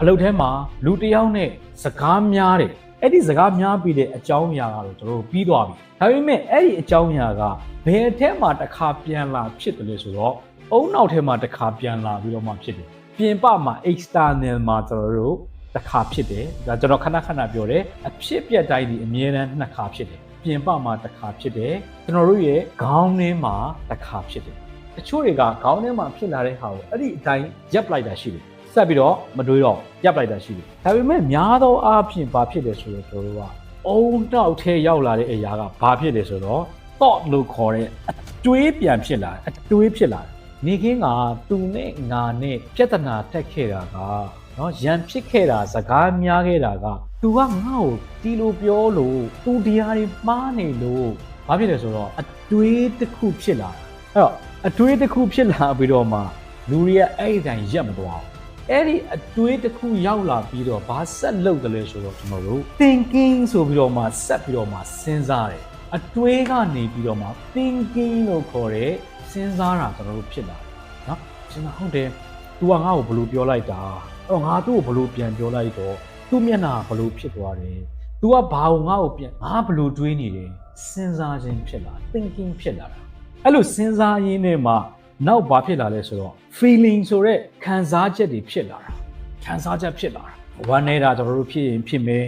အလုပ်ထဲမှာလူတစ်ယောက်နဲ့စကားများတယ်အဲ့ဒီစကားများပြီးတဲ့အကြောင်းအရာကတော့ကျွန်တော်တို့ပြီးသွားပြီဒါပေမဲ့အဲ့ဒီအကြောင်းအရာကဘယ်အထက်မှာတစ်ခါပြန်လာဖြစ်တယ်လဲဆိုတော့အုံနောက်ထဲမှာတစ်ခါပြန်လာပြီးတော့မှဖြစ်တယ်ပြင်ပမှာ external မှာကျွန်တော်တို့တစ်ခါဖြစ်တယ်ဒါကျွန်တော်ခဏခဏပြောတယ်အဖြစ်ပြက်တိုင်းဒီအမြဲတမ်းနှစ်ခါဖြစ်တယ်ပြင်ပမှာတစ်ခါဖြစ်တယ်ကျွန်တော်တို့ရဲ့ခေါင်းထဲမှာတစ်ခါဖြစ်တယ်တချို့တွေကခေါင်းထဲမှာဖြစ်လာတဲ့ဟာကိုအဲ့ဒီအတိုင်းရပ်ပလိုက်တာရှိတယ် ဆက်ပြီးတော့မတွေးတော့ရပ်ပလိုက်တာရှိတယ်ဒါပေမဲ့များသောအားဖြင့်ဘာဖြစ်တယ်ဆိုတော့ကျွန်တော်တို့ကအုံနောက်ထဲရောက်လာတဲ့အရာကဘာဖြစ်တယ်ဆိုတော့ thought လို့ခေါ်တဲ့အတွေးပြန်ဖြစ်လာတယ်အတွေးဖြစ်လာတယ်နေခင်းကသူနဲ့ငါနဲ့ပြဿနာတက်ခဲ့တာကနော်ရန်ဖြစ်ခဲ့တာစကားများခဲ့တာက तू ကငါ့ကိုတီလိုပြောလို့ तू တရားတွေမှားနေလို့ဘာဖြစ်လဲဆိုတော့အတွေးတစ်ခုဖြစ်လာတာအဲ့တော့အတွေးတစ်ခုဖြစ်လာပြီးတော့မှလူတွေကအဲ့ဒီတိုင်းရက်မသွားဘူး အဲ့ဒီအတွေးတစ်ခုရောက်လာပြီးတော့ဘာဆက်လုပ်တယ်လဲဆိုတော့ကျွန်တော်တို့ thinking ဆိုပြီးတော့မှဆက်ပြီးတော့မှစဉ်းစားတယ်အတွေးကနေပြီးတော့မှ thinking လို့ခေါ်တဲ့စဉ်းစားတာကျွန်တော်တို့ဖြစ်လာတယ်နော်ကျွန်တော်ဟုတ်တယ် तू ကငါ့ကိုဘယ်လိုပြောလိုက်တာအဲ့တော့ငါသူ့ကိုဘယ်လိုပြန်ပြောလိုက်တော့သူ့မျက်နှာကဘယ်လိုဖြစ်သွားတယ် तू ကဘာကိုငါ့ကိုပြန်ငါဘယ်လိုတွေးနေတယ်စဉ်းစားခြင်းဖြစ်လာ thinking ဖြစ်လာတာအဲ့လိုစဉ်းစားရင်းနဲ့မှ နောက်ဘာဖြစ်လာလဲဆိုတော့ feeling ဆိုတဲ့ခံစားချက်တွေဖြစ်လာတာခံစားချက်ဖြစ်လာတာဝမ်းနေတာကျွန်တော်တို့ဖြစ်ရင်ဖြစ်မယ်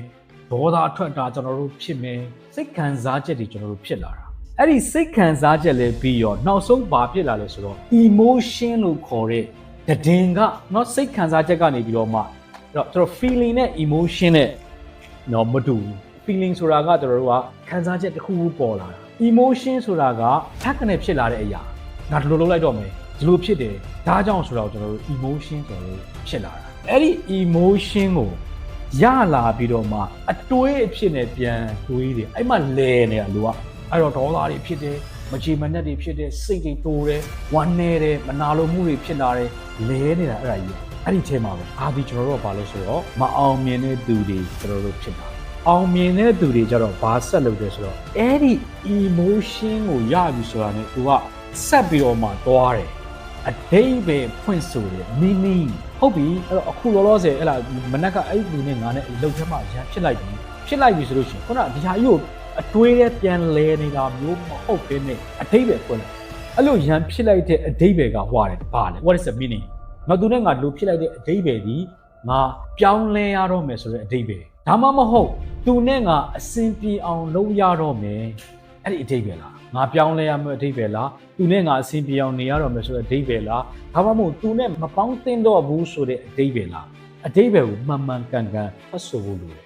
ဒေါသအထွက်တာကျွန်တော်တို့ဖြစ်မယ်စိတ်ခံစားချက်တွေကျွန်တော်တို့ဖြစ်လာတာအဲ့ဒီစိတ်ခံစားချက်လေးပြီးရောနောက်ဆုံးဘာဖြစ်လာလဲဆိုတော့ emotion လို့ခေါ်တဲ့တည်င်ကเนาะစိတ်ခံစားချက်ကနေပြီးတော့မှအဲ့တော့ကျွန်တော် feeling နဲ့ emotion နဲ့เนาะမတူဘူး feeling ဆိုတာကကျွန်တော်တို့ကခံစားချက်တစ်ခုခုပေါ်လာတာ emotion ဆိုတာကထက်ကနေဖြစ်လာတဲ့အရာ ငါဒီလိုလုပ်လိုက်တော့မယ်ဒီလိုဖြစ်တယ်ဒါကြောင့်ဆိုတော့ကျွန်တော်တို့ emotion ကျွန်တော်တို့ဖြစ်လာတာအဲ့ဒီ emotion ကိုရလာပြီးတော့မှအတွေးအဖြစ်နဲ့ပြန်တွေးတယ်အဲ့မှလဲနေတာလူကအဲ့တော့ဒေါသတွေဖြစ်တယ်မချေမနှက်တွေဖြစ်တယ်စိတ်တွေတိုးတယ်ဝမ်းနေတယ်မနာလိုမှုတွေဖြစ်လာတယ်လဲနေတာအဲ့ဒါကြီးအဲ့ဒီထဲမှာပဲအာဒီကျွန်တော်တို့ကဘာလို့ဆိုတော့မအောင်မြင်တဲ့သူတွေကျွန်တော်တို့ဖြစ်တာအောင်မြင်တဲ့သူတွေကြတော့ဘာဆက်လုပ်တယ်ဆိုတော့အဲ့ဒီ emotion ကိုရပြီဆိုတာနဲ့ तू က ဆက်ပြီးတော့မှသွားတယ်အတိတ်ပဲဖွင့်ဆိုတယ် meaning ဟုတ်ပြီအဲ့တော့အခုလောလောဆယ်အဲ့လားမနက်ကအဲ့ဒီလူနဲ့ငါနဲ့အလုပ်ထဲမှာရန်ဖြစ်လိုက်ပြီဖြစ်လိုက်ပြီဆိုလို့ရှိရင်ခုနဒီဟာကြီးကိုအတွေးနဲ့ပြန်လဲနေတာမျိုးမဟုတ်ဘဲနဲ့အတိတ်ပဲဖွင့်လိုက်အဲ့လိုရန်ဖြစ်လိုက်တဲ့အတိတ်ပဲကဟွာတယ်ဘာလဲ what is the meaning ငါသူနဲ့ငါလူဖြစ်လိုက်တဲ့အတိတ်ပဲဒီငါပြောင်းလဲရတော့မယ်ဆိုတဲ့အတိတ်ပဲဒါမှမဟုတ်သူနဲ့ငါအစင်ပြေအောင်လုပ်ရတော့မယ် အဲ့ဒီအတိတ်ပဲလားငါပြောင်းလဲရမယ့်အတိတ်ပဲလားသူနဲ့ငါအစင်ပြေအောင်နေရတော့မယ်ဆိုတဲ့အတိတ်ပဲလားဒါမှမဟုတ်သူနဲ့မပေါင်းသင်းတော့ဘူးဆိုတဲ့အတိတ်ပဲလားအတိတ်ပဲကိုမှန်မှန်ကန်ကန်ဖတ်ဆိုဖို့လိုတယ်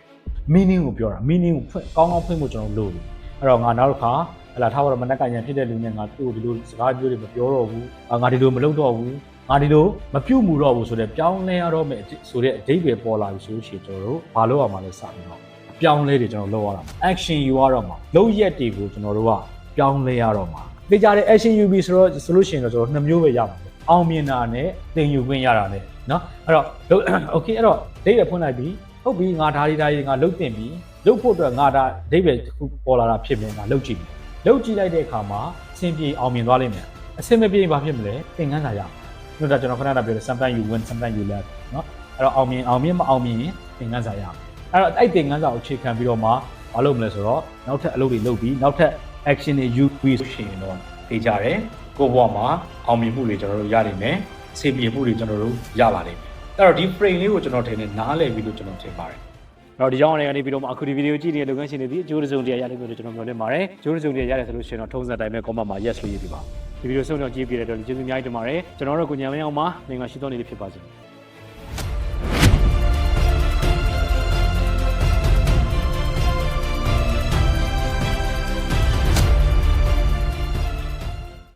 meaning ကိုပြောတာ meaning ကိုဖွင့်ကောင်းကောင်းဖွင့်ဖို့ကျွန်တော်လိုတယ်အဲ့တော့ငါနောက်တစ်ခါဟလာထားပါတော့မနက်ကညံဖြစ်တဲ့လူနဲ့ငါသူ့ကိုဒီလိုစကားပြောတွေမပြောတော့ဘူးအာငါဒီလိုမလုပ်တော့ဘူးငါဒီလိုမပြုတ်မှုတော့ဘူးဆိုတော့ပြောင်းလဲရတော့မယ်ဆိုတဲ့အဓိပ္ပာယ်ပေါ်လာပြီဆိုလို့ရှိရင်ကျွန်တော်တို့ဘာလုပ်ရမှာလဲစပြီးတော့ အပြောင်းလဲတွေကျွန်တော်လုပ်ရတာ action ယူရတော့မှာလုပ်ရက်တွေကိုကျွန်တော်တို့ကပြောင်းလဲရတော့မှာသိကြတဲ့ action ယူပြီဆိုတော့ဆိုလို့ရှိရင်တော့ကျွန်တော်နှစ်မျိုးပဲရမှာပေါ့အောင်မြင်တာနဲ့သင်ယူခွင့်ရတာနဲ့เนาะအဲ့တော့လုပ် okay အဲ့တော့ဒိတ်ရဖွင့်လိုက်ပြီဟုတ်ပြီငါဒါဒီဒါဒီငါလုတ်တင်ပြီလုတ်ဖို့အတွက်ငါဒါဒိတ်ပဲတစ်ခုပေါ်လာတာဖြစ်မယ်ငါလုတ်ကြည့်ပြီလုတ်ကြည့်လိုက်တဲ့အခါမှာအဆင်ပြေအောင်မြင်သွားလိမ့်မယ်အဆင်မပြေရင်ဘာဖြစ်မလဲသင်ခန်းစာရအောင်တို့ဒါကျွန်တော်ခဏခဏပြောတယ် sometimes you win sometimes you lose เนาะအဲ့တော့အောင်မြင်အောင်မြင်မအောင်မြင်ရင်သင်ခန်းစာရ အောင်အဲ့တော့အဲ့သင်ခန်းစာကိုအခြေခံပြီးတော့မှမလုပ်မလဲဆိုတော့နောက်ထပ်အလုပ်တွေလုပ်ပြီးနောက်ထပ် action တွေယူပြီးဆိုရှင်တော့သိကြတယ်ကိုယ့်ဘဝမှာအောင်မြင်မှုတွေကျွန်တော်တို့ရနိုင်မယ်အဆင်ပြေမှုတွေကျွန်တော်တို့ရပါလိမ့်မယ်အဲ့တော့ဒီ frame လေးကိုကျွန်တော်ထင်တယ်နားလည်ပြီလို့ကျွန်တော်ထင်ပါတယ်တော့ဒီကြောင့်အနေနဲ့ပြီးတော့မှအခုဒီဗီဒီယိုကြည့်နေတဲ့လုပ်ငန်းရှင်တွေဒီအကျိုးစုံတရားရလိမ့်မယ်လို့ကျွန်တော်မျှော်လင့်ပါတယ်အကျိုးစုံတရားရတယ်ဆိုလို့ရှိရင်တော့ထုံးစံတိုင်းပဲ comment မှာ yes လို့ရေးပြပါဒီဗီဒီယိုဆုံးတော့ကြည့်ပြတဲ့အတွက်ကျေးဇူးအများကြီးတင်ပါတယ်ကျွန်တော်တို့ကိုညံမင်းအောင်ပါမင်္ဂလာရှိသောနေ့လေးဖြစ်ပါစေ